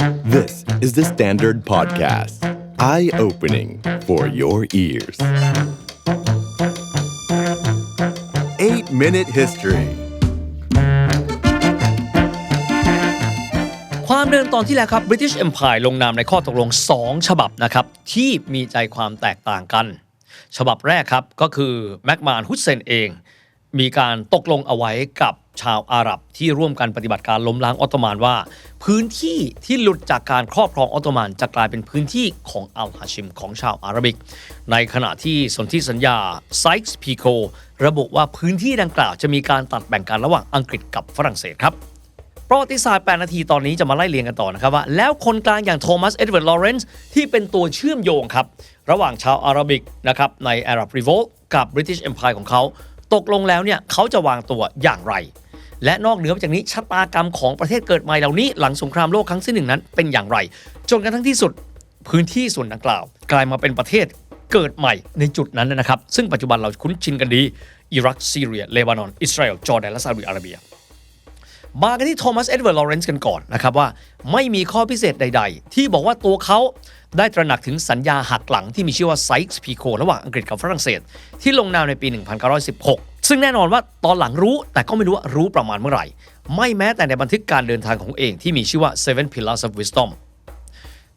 This is the Standard Podcast. Eye opening for your ears. 8 Minute History ความเดิมตอนที่แล้วครับ British Empire ลงนามในข้อตกลง 2 ฉบับนะครับ ที่มีใจความแตกต่างกัน ฉบับแรกครับก็คือแมกมานฮุสเซนเอง มีการตกลงเอาไว้กับชาวอาหรับที่ร่วมกันปฏิบัติการล้มล้างออตโตมันว่า พื้นที่ที่หลุดจากการครอบครองออตโตมันจะกลายเป็นพื้นที่ของอัลฮาชิมของชาวอาหรับิก ในขณะที่สนธิสัญญาไซส์พีโคระบุว่าพื้นที่ดังกล่าวจะมีการตัดแบ่งกันระหว่างอังกฤษกับฝรั่งเศสครับประวัติศาสตร์ 8 นาทีตอนนี้จะมาไล่เรียงกันต่อนะครับว่า แล้วคนกลางอย่างโทมัส เอ็ดเวิร์ด ลอเรนซ์ที่เป็นตัวเชื่อมโยงครับ ระหว่างชาวอาหรับิกนะครับใน Arab Revolt กับ British Empire ของเขา ตกลงแล้วเนี่ยเขาจะวางตัวอย่างไร และนอกเหนือจากนี้ชะตากรรมของประเทศเกิดใหม่เหล่านี้หลังสงครามโลกครั้งที่หนึ่งนั้นเป็นอย่างไร จนกระทั่งที่สุดพื้นที่ส่วนดังกล่าว กลายมาเป็นประเทศเกิดใหม่ในจุดนั้นนะครับ ซึ่งปัจจุบันเราคุ้นชินกันดี อิรักซีเรีย เลบานอน อิสราเอล จอร์แดน และซาอุดิอาระเบีย มากันที่โทมัส เอ็ดเวิร์ด ลอเรนซ์กันก่อนนะครับว่า ไม่มีข้อพิเศษใด ๆ ที่บอกว่าตัวเขา ได้ตระหนักถึงสัญญาหักหลังที่มีชื่อว่าไซส์พีโคระหว่างอังกฤษกับฝรั่งเศส ที่ลงนามในปี 1916 ซึ่งแน่นอนว่าตอนหลังรู้แต่ก็ไม่รู้ว่ารู้ประมาณเมื่อไหร่ ไม่แม้แต่ในบันทึกการเดินทางของเองที่มีชื่อว่า Seven Pillars of Wisdom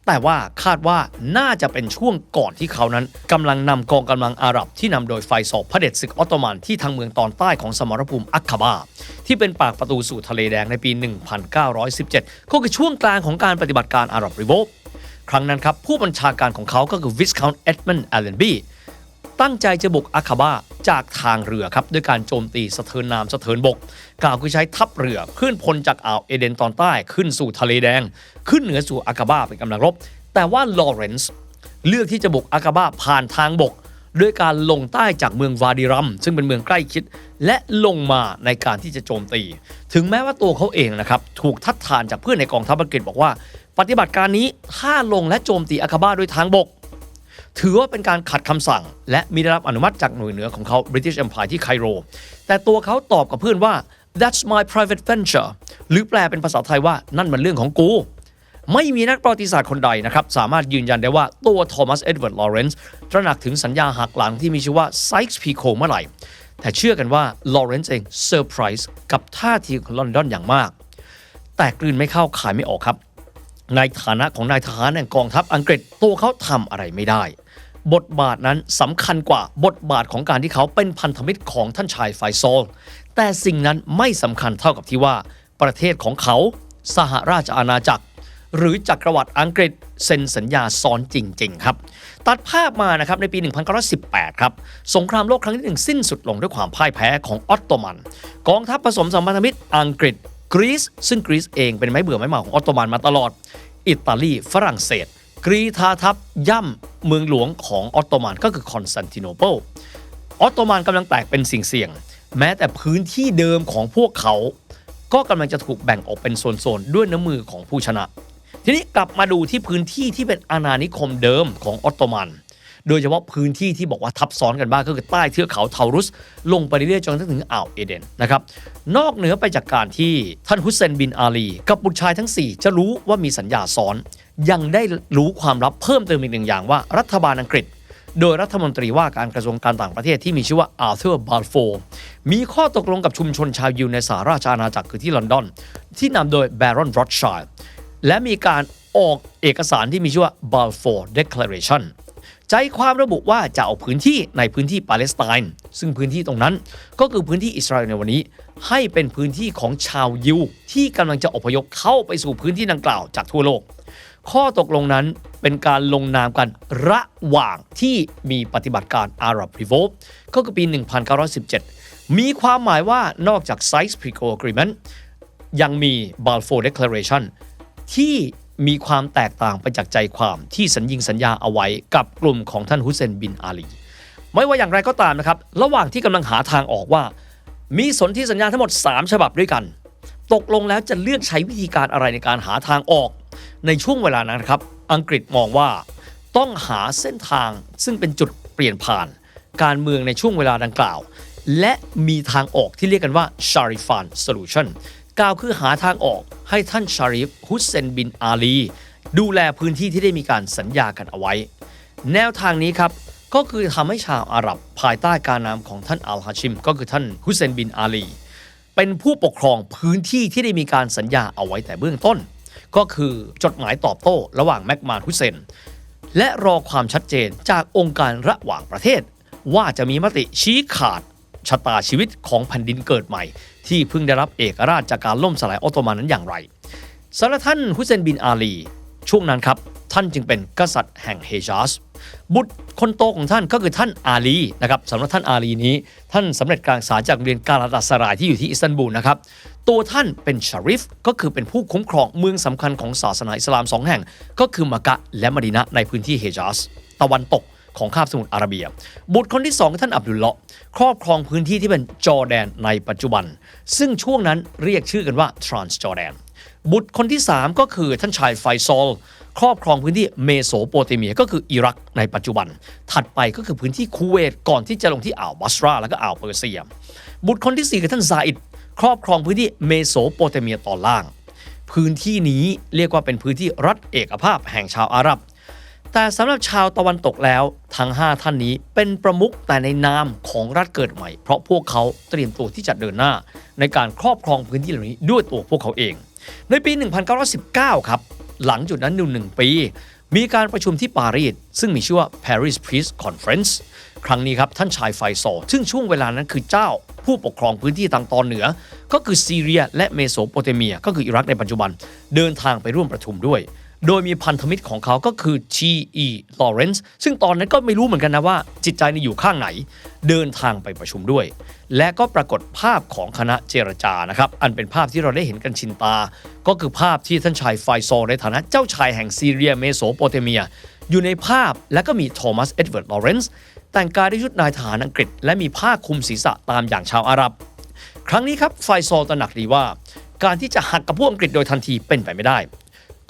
แต่ว่าคาดว่าน่าจะเป็นช่วงก่อนที่เขานั้นกำลังนำกองกำลังอาหรับที่นำโดยไฟสอบพระเด็จศึกออตโตมันที่ทางเมืองตอนใต้ของสมรภูมิอัคคาบา ที่เป็นปากประตูสู่ทะเลแดงในปี 1917 ก็คือช่วงกลางของการปฏิบัติการอาหรับรีโว ครั้งนั้นครับผู้บัญชาการของเขาก็คือวิสคาวน์เอ็ดมันด์แอลเลนบีตั้งใจจะบุกอาคาบาจากทางเรือครับด้วยการโจมตีสะเทินน้ำสะเทินบกกล่าวคือใช้ทัพเรือขึ้นพลจากอ่าวเอเดนตอนใต้ขึ้นสู่ทะเลแดง ขึ้นเหนือสู่อาคาบาเป็นกำลังรบ แต่ว่าลอเรนซ์เลือกที่จะบุกอาคาบาผ่านทางบก ด้วยการลงใต้จากเมืองวาดิรัม ซึ่งเป็นเมืองใกล้ชิด และลงมาในการที่จะโจมตี ถึงแม้ว่าตัวเขาเองนะครับถูกทัดทานจากเพื่อนในกองทัพอังกฤษบอกว่า ปฏิบัติการนี้ถ้าลงและโจมตีอาคาบาด้วยทางบก ถือว่าเป็นการขัดคำสั่ง และมีได้รับอนุมัติจากหน่วยเหนือของเขา British Empire ที่ไคโร แต่ตัวเขาตอบกับเพื่อนว่า that's my private venture หรือแปลเป็นภาษาไทยว่านั่นมันเรื่องของกู ไม่มีนักประวัติศาสตร์คนใดนะครับสามารถยืนยันได้ว่าตัวโทมัสเอ็ดเวิร์ดลอเรนซ์ตระหนักถึงสัญญาหักหลังที่มีชื่อว่าไซส์พีโคเมื่อไหร่ แต่เชื่อกันว่าลอเรนซ์เองเซอร์ไพรส์กับท่าทีของลอนดอนอย่างมาก แต่กลืนไม่เข้าขายไม่ออกครับ ในฐานะของนายทหารแห่งกองทัพอังกฤษตัวเขาทำอะไรไม่ได้ บทบาทนั้นสำคัญกว่าบทบาทของการที่เขาเป็นพันธมิตรของท่านชายไฟซอลแต่สิ่งนั้นไม่สำคัญเท่ากับที่ว่าประเทศของเขา สหราชอาณาจักร หรือจักรวรรดิอังกฤษเซ็นสัญญาซ้อนจริง ๆ ครับ ตัดภาพมานะครับในปี 1918 ครับ สงครามโลกครั้งที่หนึ่งสิ้นสุดลงด้วยความพ่ายแพ้ของออตโตมัน กองทัพผสมสัมพันธมิตรอังกฤษกรีซซึ่งกรีซเองเป็นไม้เบื่อไม้เมาของออตโตมันมาตลอด อิตาลีฝรั่งเศส กรีธาทัพย่ำเมืองหลวงของออตโตมันก็คือคอนสแตนติโนเปิลออตโตมันกำลังแตกเป็นสิ่งเสี่ยง แม้แต่พื้นที่เดิมของพวกเขา ก็กำลังจะถูกแบ่งออกเป็นโซนๆด้วยน้ำมือของผู้ชนะ ทีนี้กลับมาดูที่พื้นที่ที่เป็นอาณานิคมเดิมของออตโตมัน โดยเฉพาะพื้นที่ที่บอกว่าทับซ้อนกันบ้างก็คือใต้เทือกเขาเทารุส ลงไปเรื่อยๆจนถึงอ่าวเอเดนนะครับ นอกเหนือไปจากการที่ท่านฮุสเซนบินอาลี กับบุตรชายทั้ง 4 จะรู้ว่ามีสัญญาซ้อน ยังได้รู้ความลับเพิ่มเติมอีกหนึ่งอย่างว่ารัฐบาลอังกฤษโดยรัฐมนตรีว่าการกระทรวงการต่างประเทศที่มีชื่อว่าอาร์เธอร์บาลโฟมีข้อตกลงกับชุมชนชาวยิวในสหราชอาณาจักรคือที่ลอนดอน ที่นำโดยแบรอนรอดชัย และมีการออกเอกสารที่มีชื่อว่า Balfour Declaration ใจความระบุว่าจะเอาพื้นที่ในพื้นที่ปาเลสไตน์ซึ่งพื้นที่ตรงนั้นก็คือพื้นที่อิสราเอลในวันนี้ ให้เป็นพื้นที่ของชาวยิวที่กำลังจะอพยพเข้าไปสู่พื้นที่ดังกล่าวจากทั่วโลก ข้อตกลงนั้นเป็นการลงนามกันระหว่างที่มีปฏิบัติการอารับรีโวลก็คือปี 1917 มีความหมายว่านอกจาก Sykes Picot Agreement ยังมี Balfour Declaration ที่มีความแตกต่างไปจากใจความที่สัญญิงสัญญาเอาไว้กับกลุ่มของท่านฮุเซนบินอาลี ไม่ว่าอย่างไรก็ตามนะครับ ระหว่างที่กำลังหาทางออกว่า มีสนธิสัญญาทั้งหมด 3 ฉบับด้วยกัน ตกลงแล้วจะเลือกใช้วิธีการอะไรในการหาทางออก ในช่วงเวลานั้นครับ อังกฤษมองว่า ต้องหาเส้นทางซึ่งเป็นจุดเปลี่ยนผ่าน การเมืองในช่วงเวลาดังกล่าว และมีทางออกที่เรียกกันว่า Sharifan Solution กล่าวคือหาทางออกให้ท่านชาริฟฮุสเซนบินอาลี ดูแลพื้นที่ที่ได้มีการสัญญากันเอาไว้ แนวทางนี้ครับ ก็คือทำให้ชาวอาหรับภายใต้การนำของท่านอัลฮาชิม ก็คือท่านฮุสเซนบินอาลี เป็นผู้ปกครองพื้นที่ที่ได้มีการสัญญาเอาไว้แต่เบื้องต้น ก็คือจดหมายตอบโต้ระหว่างแมกมานฮุสเซนและรอความชัดเจนจากองค์การระหว่างประเทศ ว่าจะมีมติชี้ขาด ชะตาชีวิตของแผ่นดินเกิดใหม่ ที่เพิ่งได้รับเอกราชจากการล่มสลายออตโตมันนั้นอย่างไรสำหรับท่านฮุเซนบินอาลี ช่วงนั้นครับ ท่านจึงเป็นกษัตริย์แห่งเฮจาสบุตรคนโตของท่านก็คือท่านอาลีนะครับสำหรับท่านอาลีนี้ ท่านสำเร็จการศึกษาจากโรงเรียนกาลาตาสรายที่อยู่ที่อิสตันบูลนะครับตัวท่านเป็นชาริฟก็คือเป็นผู้คุ้มครองเมืองสำคัญของศาสนาอิสลามสองแห่ง ก็คือมักกะและมดีนะในพื้นที่เฮจาสตะวันตก ของคาบสมุทรอาระเบีย บุตรคนที่สองคือท่านอับดุลเลาะห์ครอบครองพื้นที่ที่เป็นจอร์แดนในปัจจุบัน ซึ่งช่วงนั้นเรียกชื่อกันว่าทรานส์จอร์แดนบุตรคนที่ 3 ก็คือท่านชายไฟซอล ครอบครองพื้นที่เมโสโปเตเมียก็คืออิรักในปัจจุบัน ถัดไปก็คือพื้นที่คูเวตก่อนที่จะลงที่อ่าวบัสราแล้วก็อ่าวเปอร์เซีย บุตรคนที่ 4 คือท่านซาอิดครอบครองพื้นที่เมโสโปเตเมียตอนล่าง พื้นที่นี้เรียกว่าเป็นพื้นที่รัฐเอกภาพแห่งชาวอาหรับ แต่สำหรับชาวตะวันตกแล้ว ทั้ง 5 ท่านนี้เป็นประมุขแต่ในนามของรัฐเกิดใหม่ เพราะพวกเขาเตรียมตัวที่จะเดินหน้า ในการครอบครองพื้นที่เหล่านี้ด้วยตัวพวกเขาเอง ในปี 1919 ครับ หลังจุดนั้นอยู่หนึ่งปี มีการประชุมที่ปารีสซึ่งมีชื่อว่า Paris Peace Conference ครั้งนี้ครับท่านชายไฟซอซึ่งช่วงเวลานั้นคือเจ้าผู้ปกครองพื้นที่ทางตอนเหนือ ก็คือซีเรีย และเมโสโปเตเมีย ก็คืออิรักในปัจจุบัน เดินทางไปร่วมประชุมด้วย โดยมีพันธมิตรของเขาก็คือ T.E. Lawrence ซึ่งตอนนั้นก็ไม่รู้เหมือนกันนะว่าจิตใจนี่อยู่ข้างไหน เดินทางไปประชุมด้วย และก็ปรากฏภาพของคณะเจรจานะครับ อันเป็นภาพที่เราได้เห็นกันชินตา ก็คือภาพที่ท่านชายไฟโซลในฐานะเจ้าชายแห่งซีเรียเมโสโปเตเมีย อยู่ในภาพและก็มีโทมัสเอ็ดเวิร์ดลอเรนซ์แต่งกายด้วยชุดนายทหารอังกฤษ และมีผ้าคลุมศีรษะตามอย่างชาวอาหรับ ครั้งนี้ครับไฟโซลตระหนักดีว่า การที่จะหักกับพวกอังกฤษโดยทันทีเป็นไปไม่ได้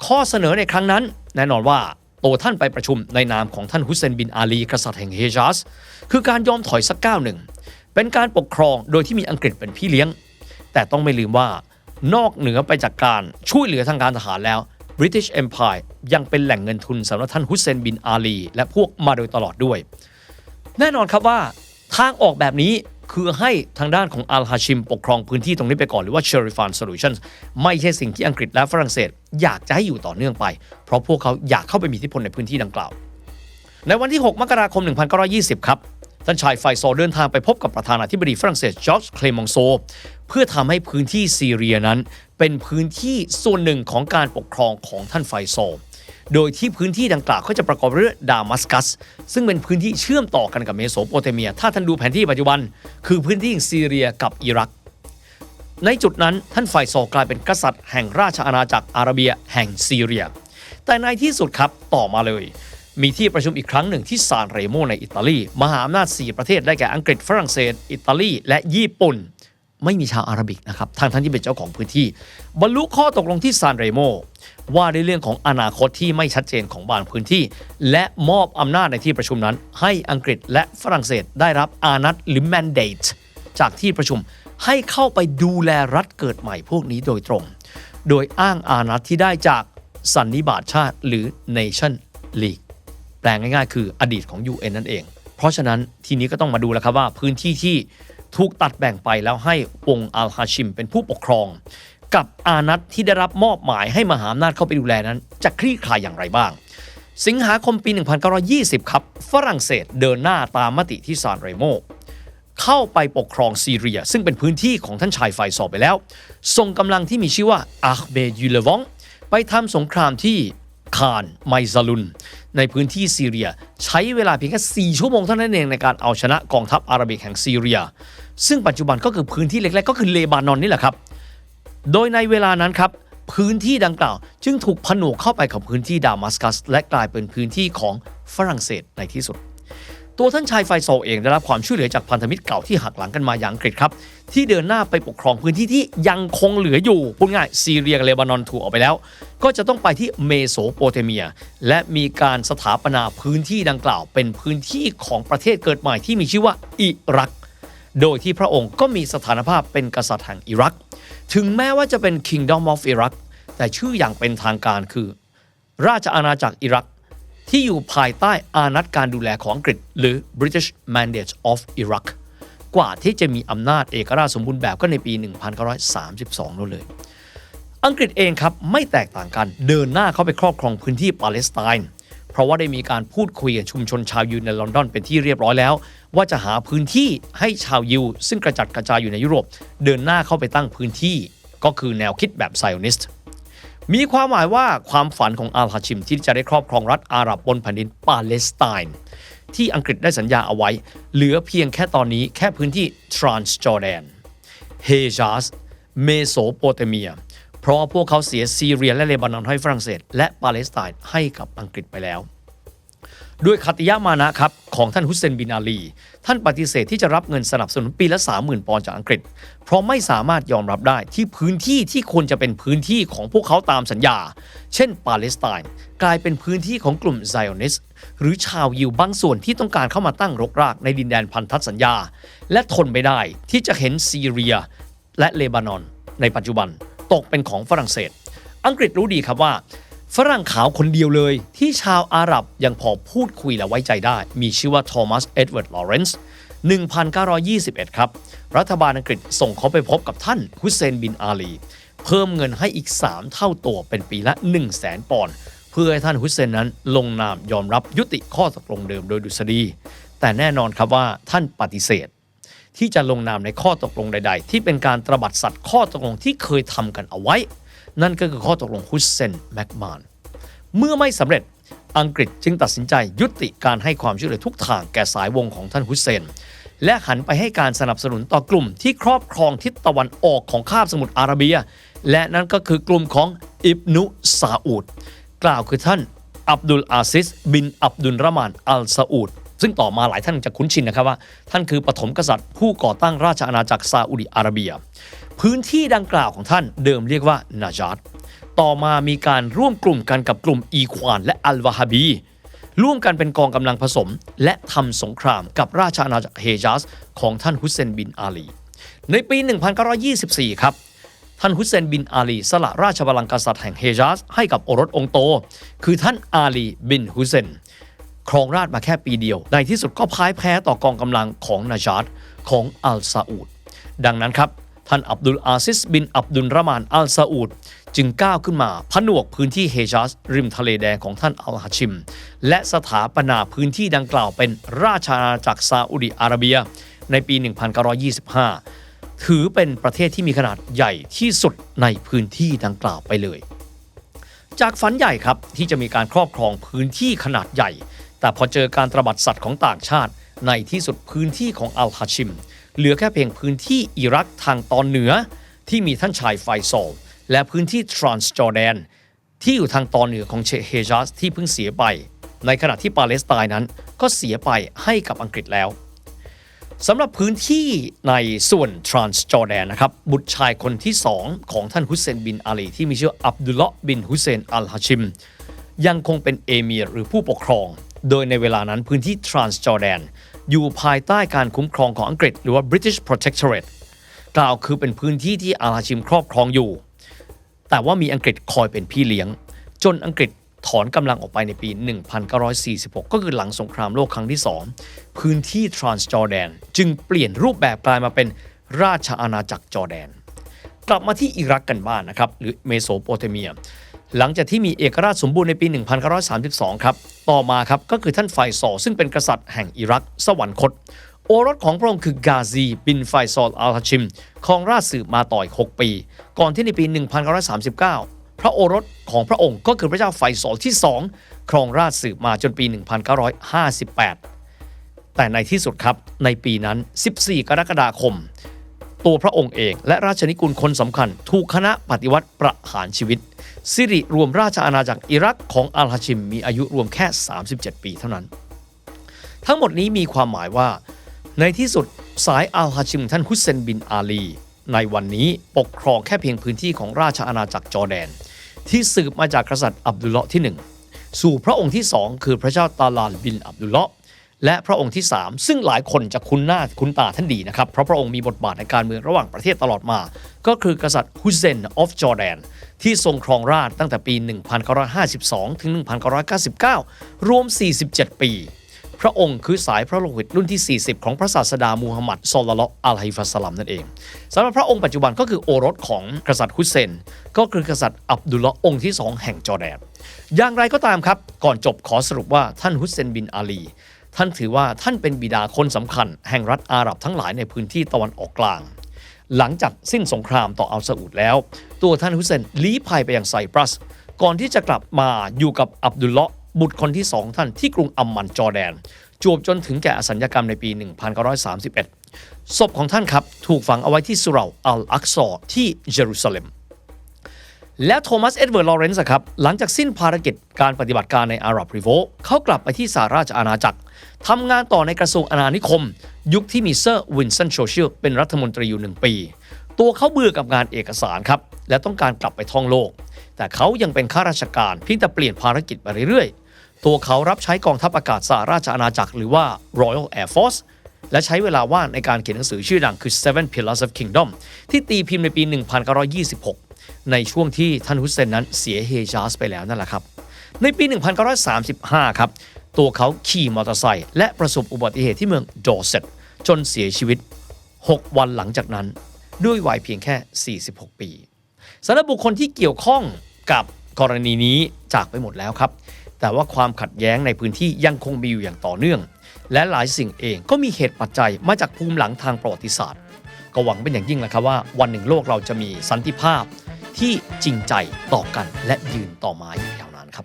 ข้อเสนอในครั้งนั้น แน่นอนว่าตัวท่านไปประชุมในนามของท่านฮุสเซนบินอาลีกษัตริย์แห่งเฮจาสคือการยอมถอยสักก้าวหนึ่ง เป็นการปกครองโดยที่มีอังกฤษเป็นพี่เลี้ยง แต่ต้องไม่ลืมว่านอกเหนือไปจากการช่วยเหลือทางการทหารแล้ว British Empire ยังเป็นแหล่งเงินทุนสำหรับท่านฮุสเซนบินอาลี และพวกมาโดยตลอดด้วย แน่นอนครับว่าทางออกแบบนี้คือให้ทางด้านของอัลฮาชิมปกครองพื้นที่ตรงนี้ไปก่อนหรือว่า s h e r i f a n Solutions ไม่ใช่สิ่งที่อังกฤษและฝรั่งเศส อยากจะให้อยู่ต่อเนื่องไป เพราะพวกเขาอยากเข้าไปมีอิทธิพลในพื้นที่ดังกล่าว ในวันที่ 6 มกราคม 1920 ครับท่านชายไฟโซเดินทางไปพบกับประธานาธิบดีฝรั่งเศสจอร์จเคลมองโซ เพื่อทำให้พื้นที่ซีเรียนั้น เป็นพื้นที่ส่วนหนึ่งของการปกครองของท่านไฟโซ โดยที่พื้นที่ดังกล่าวก็จะประกอบด้วยดามัสกัส ซึ่งเป็นพื้นที่เชื่อมต่อกันกับเมโสโปเตเมีย ถ้าท่านดูแผนที่ปัจจุบัน คือพื้นที่ซีเรียกับอิรัก ในจุดนั้นท่านไฟโซกลายเป็นกษัตริย์แห่งราชอาณาจักรอาระเบียแห่งซีเรีย แต่ในที่สุดครับต่อมาเลย มีที่ประชุมอีกครั้งหนึ่งที่ซานเรโมในอิตาลี มหาอำนาจ 4 ประเทศได้แก่อังกฤษฝรั่งเศส อิตาลีและญี่ปุ่น ไม่มีชาวอาหรับิกนะครับทางท่านที่เป็นเจ้าของพื้นที่ บรรลุข้อตกลงที่ซานเรโมว่าในเรื่องของอนาคตที่ไม่ชัดเจนของบางพื้นที่ และมอบอำนาจในที่ประชุมนั้น ให้อังกฤษและฝรั่งเศสได้รับอานัตหรือ mandate จากที่ประชุม ให้เข้าไปดูแลรัฐเกิดใหม่พวกนี้โดยตรง โดยอ้างอานัตที่ได้จากสันนิบาตชาติหรือ Nation League แปลงง่ายๆ คืออดีตของ UN นั่นเอง เพราะฉะนั้นทีนี้ก็ต้องมาดูแล้วครับว่าพื้นที่ที่ถูกตัดแบ่งไปแล้วให้วงอัลฮาชิมเป็นผู้ปกครอง กับอานัตที่ได้รับมอบหมายให้มหาอำนาจเข้าไปดูแลนั้น จะคลี่คลายอย่างไรบ้าง สิงหาคมปี 1920 ครับ ฝรั่งเศสเดินหน้าตามมติที่ซานเรโม เข้าไปปกครองซีเรีย ซึ่งเป็นพื้นที่ของท่านชายไฟสอบไปแล้ว ส่งกำลังที่มีชื่อว่าอาร์เบยูเลวองไปทำสงครามที่คานไมซาลุน ในพื้นที่ซีเรีย ใช้เวลาเพียงแค่ 4 ชั่วโมงเท่านั้นเองในการเอาชนะกองทัพอาหรับิกแห่งซีเรีย ซึ่งปัจจุบันก็คือพื้นที่เล็กๆ ก็คือเลบานอนนี่แหละครับ โดยในเวลานั้นครับพื้นที่ดังกล่าว จึงถูกผนวกเข้าไปกับพื้นที่ดามัสกัส และกลายเป็นพื้นที่ของฝรั่งเศสในที่สุด ตัวท่านชายไฟโซเองได้รับความช่วยเหลือจากพันธมิตรเก่าที่หักหลังกันมาอย่างอังกฤษครับ ที่เดินหน้าไปปกครองพื้นที่ที่ยังคงเหลืออยู่พูดง่ายซีเรียเลบานอนถูกออกไปแล้ว ก็จะต้องไปที่เมโสโปเตเมีย และมีการสถาปนาพื้นที่ดังกล่าว เป็นพื้นที่ของประเทศเกิดใหม่ที่มีชื่อว่าอิรัก โดยที่พระองค์ก็มีสถานภาพเป็นกษัตริย์แห่งอิรัก ถึงแม้ว่าจะเป็น Kingdom of Iraq แต่ชื่ออย่างเป็นทางการคือ ราชอาณาจักรอิรัก ที่อยู่ภายใต้อานัตการดูแลของอังกฤษ หรือ British Mandate of Iraq กว่าที่จะมีอำนาจเอกราชสมบูรณ์แบบก็ในปี 1932นั่นเลย อังกฤษเองครับไม่แตกต่างกันเดินหน้าเข้าไปครอบครองพื้นที่ปาเลสไตน์เพราะว่าได้มีการพูดคุยกับชุมชนชาวยิวในลอนดอนเป็นที่เรียบร้อยแล้ว ว่าจะหาพื้นที่ให้ชาวยิวซึ่งกระจัดกระจายอยู่ในยุโรป เดินหน้าเข้าไปตั้งพื้นที่ ก็คือแนวคิดแบบไซออนิสต์ มีความหมายว่าความฝันของอัลฮาชิมที่จะได้ครอบครองรัฐอาหรับบนแผ่นดินปาเลสไตน์ที่อังกฤษได้สัญญาเอาไว้ เหลือเพียงแค่ตอนนี้แค่พื้นที่ทรานส์จอร์แดนเฮจัสเมโสโปเตเมีย เพราะว่าพวกเขาเสียซีเรียและเลบานอนให้ฝรั่งเศส และปาเลสไตน์ให้กับอังกฤษไปแล้ว ด้วยคติยามานะครับของท่านฮุสเซนบินอาลี ท่านปฏิเสธที่จะรับเงินสนับสนุนปีละ 30,000 ปอนด์จากอังกฤษ เพราะไม่สามารถยอมรับได้ที่พื้นที่ที่ควรจะเป็นพื้นที่ของพวกเขาตามสัญญา เช่นปาเลสไตน์กลายเป็นพื้นที่ของกลุ่มไซออนิสต์หรือชาวยิวบางส่วนที่ต้องการเข้ามาตั้งรกรากในดินแดนพันธสัญญา และทนไม่ได้ที่จะเห็นซีเรีย และเลบานอน ในปัจจุบันตกเป็นของฝรั่งเศส อังกฤษรู้ดีครับว่า ฝรั่งขาวคนเดียวเลย ที่ชาวอาหรับยังพอพูดคุยและไว้ใจได้ มีชื่อว่าโทมัสเอ็ดเวิร์ดลอเรนซ์1921 ครับ รัฐบาลอังกฤษส่งเขาไปพบกับท่านฮุสเซนบินอาลี เพิ่มเงินให้อีก 3 เท่าตัวเป็นปีละ 1 0 0 0 0แสนปอนด์เพื่อให้ท่านฮุสเซนนั้นลงนามยอมรับยุติข้อตกลงเดิมโดยดุษฎี แต่แน่นอนครับว่าท่านปฏิเสธ ที่จะลงนามในข้อตกลงใด ๆ ที่เป็นการตระบัดสัตว์ข้อตกลงที่เคยทำกันเอาไว้ นั่นก็คือข้อตกลงฮุสเซนแมกมานเมื่อไม่สำเร็จอังกฤษจึงตัดสินใจยุติการให้ความช่วยเหลือทุกทางแก่สายวงของท่านฮุสเซน และหันไปให้การสนับสนุนต่อกลุ่มที่ครอบครองทิศตะวันออกของคาบสมุทรอาระเบีย และนั่นก็คือกลุ่มของอิบนุซาอูดกล่าวคือท่านอับดุลอาซิส บินอับดุลรามานอัลซาอูดซึ่งต่อมาหลายท่านจะคุ้นชินนะครับว่า ท่านคือปฐมกษัตริย์ผู้ก่อตั้งราชอาณาจักรซาอุดิอาระเบีย พื้นที่ดังกล่าวของท่านเดิมเรียกว่านาจาดต่อมามีการร่วมกลุ่มกันกับกลุ่มอีควานและอัลวาฮาบี ร่วมกันเป็นกองกำลังผสม และทำสงครามกับราชอาณาจักรเฮจาสของท่านฮุสเซนบินอาลี ในปี 1924 ครับ ท่านฮุสเซนบินอาลี สละราชบัลลังก์กษัตริย์แห่งเฮจาสให้กับโอรสองโต คือท่านอาลีบินฮุสเซนครองราชมาแค่ปีเดียว ในที่สุดก็พ่ายแพ้ต่อกองกำลังของนาจาดของอัลซาอูดดังนั้นครับ ท่านอับดุลอาซิสบินอับดุลรามานอัลซาอูดจึงก้าวขึ้นมาผนวกพื้นที่เฮจาสริมทะเลแดงของท่านอัลฮัชิม และสถาปนาพื้นที่ดังกล่าวเป็นราชอาณาจักรซาอุดิอาระเบีย ในปี 1925 ถือเป็นประเทศที่มีขนาดใหญ่ที่สุดในพื้นที่ดังกล่าวไปเลย จากฝันใหญ่ครับที่จะมีการครอบครองพื้นที่ขนาดใหญ่ แต่พอเจอการตระบัดสัตว์ของต่างชาติในที่สุดพื้นที่ของอัลฮัชิม เหลือแค่เพียงพื้นที่อิรักทางตอนเหนือ ที่มีท่านชายไฟซอลและพื้นที่ทรานส์จอร์แดน ที่อยู่ทางตอนเหนือของเชเฮจาสที่เพิ่งเสียไป ในขณะที่ปาเลสไตน์นั้นก็เสียไปให้กับอังกฤษแล้วสำหรับพื้นที่ในส่วนทรานส์จอร์แดนนะครับบุตรชายคนที่สองของท่านฮุสเซนบินอาลีที่มีชื่ออับดุลเลาะบินฮุสเซนอัลฮาชิม ยังคงเป็นเอเมียร์หรือผู้ปกครอง โดยในเวลานั้นพื้นที่ทรานส์จอร์แดน อยู่ภายใต้การคุ้มครองของอังกฤษ หรือว่า British Protectorate กล่าวคือเป็นพื้นที่ที่อัลฮาชิมครอบครองอยู่ แต่ว่ามีอังกฤษคอยเป็นพี่เลี้ยง จนอังกฤษถอนกำลังออกไปในปี 1946 ก็คือหลังสงครามโลกครั้งที่ 2 พื้นที่ทรานส์จอร์แดน จึงเปลี่ยนรูปแบบกลายมาเป็นราชอาณาจักรจอร์แดน กลับมาที่อิรักกันบ้างนนะครับ หรือเมโสโปเตเมีย หลังจากที่มีเอกราชสมบูรณ์ในปี 1932 ครับ ต่อมาครับก็คือท่านไฟซอลซึ่งเป็นกษัตริย์แห่งอิรัก สวรรคต โอรสของพระองค์คือกาซี บินไฟซอลอัลฮชิมครองราชสืบมาต่อย6ปี ก่อนที่ในปี 1939 พระโอรสของพระองค์ก็คือพระเจ้าไฟซอลที่ 2 ครองราชสืบมาจนปี 1958 แต่ในที่สุดครับในปีนั้น 14 กรกฎาคม ตัวพระองค์เอง และราชนิกุลคนสำคัญ ถูกคณะปฏิวัติประหารชีวิต สิริรวมราชอาณาจักรอิรักของอัลฮาชิมมีอายุรวมแค่ 37 ปีเท่านั้น ทั้งหมดนี้มีความหมายว่า ในที่สุดสายอัลฮาชิมท่านฮุสเซนบินอาลี ในวันนี้ปกครองแค่เพียงพื้นที่ของราชอาณาจักรจอร์แดน ที่สืบมาจากกษัตริย์อับดุลเลาะห์ที่หนึ่งสู่พระองค์ที่สองคือพระเจ้าตาลาลบินอับดุลเลาะห์ และพระองค์ที่ 3 ซึ่งหลายคนจะคุ้นหน้าคุ้นตาท่านดีนะครับ เพราะพระองค์มีบทบาทในการเมืองระหว่างประเทศตลอดมา ก็คือกษัตริย์ฮุเซนออฟจอร์แดนที่ทรงครองราชตั้งแต่ปี 1952 ถึง 1999 รวม 47 ปี พระองค์คือสายพระโลหิตรุ่นที่ 40 ของพระศาสดามูฮัมหมัดซอลลัลลอฮุอะลัยฮิวะสลลัมนั่นเองสำหรับพระองค์ปัจจุบันก็คือโอรสของกษัตริย์ฮุเซน ก็คือกษัตริย์อับดุลละองค์ที่ 2 แห่งจอร์แดน อย่างไรก็ตามครับ ก่อนจบขอสรุปว่าท่านฮุเซนบินอาลี ท่านถือว่าท่านเป็นบิดาคนสำคัญ แห่งรัฐอาหรับทั้งหลายในพื้นที่ตะวันออกกลาง หลังจากสิ้นสงครามต่ออัลซาอุดแล้ว ตัวท่านฮุเซนลี้ภัยไปยังไซปรัส ก่อนที่จะกลับมาอยู่กับอับดุลเลาะห์บุตรคนที่สองท่านที่กรุงอัมมันจอร์แดน จวบจนถึงแก่อสัญญกรรมในปี 1931 ศพของท่านครับถูกฝังเอาไว้ที่สุเหราอัลอักซอที่เยรูซาเล็มและโทมัสเอ็ดเวิร์ดลอเรนซ์ครับหลังจากสิ้นภารกิจการปฏิบัติการในอาหรับริโวเขากลับไปที่สหราชอาณาจักร ทำงานต่อในกระทรวงอาณานิคม ยุคที่มีเซอร์วินสันโชเชียลเป็นรัฐมนตรีอยู่หนึ่งปี ตัวเขาเบื่อกับงานเอกสารครับ และต้องการกลับไปท่องโลก แต่เขายังเป็นข้าราชการเพียงแต่เปลี่ยนภารกิจไปเรื่อยๆ ตัวเขารับใช้กองทัพอากาศสหราชอาณาจักรหรือว่า Royal Air Force และใช้เวลาว่างในการเขียนหนังสือชื่อดังคือ Seven Pillars of Kingdom ที่ตีพิมพ์ในปี 1926 ในช่วงที่ท่านฮุสเซนนั้นเสียเฮจาสไปแล้วนั่นแหละครับ ในปี 1935 ครับ ตัวเขาขี่มอเตอร์ไซค์และประสบอุบัติเหตุที่เมืองดอร์เซตจนเสียชีวิต 6 วันหลังจากนั้น ด้วยวัยเพียงแค่ 46 ปีสำหรับบุคคลที่เกี่ยวข้องกับกรณีนี้จากไปหมดแล้วครับ แต่ว่าความขัดแย้งในพื้นที่ยังคงมีอยู่อย่างต่อเนื่อง และหลายสิ่งเองก็มีเหตุปัจจัยมาจากภูมิหลังทางประวัติศาสตร์ ก็หวังเป็นอย่างยิ่งแหละครับว่า วันหนึ่งโลกเราจะมีสันติภาพที่จริงใจต่อกันและยืนต่อมาอย่างยาวนานครับ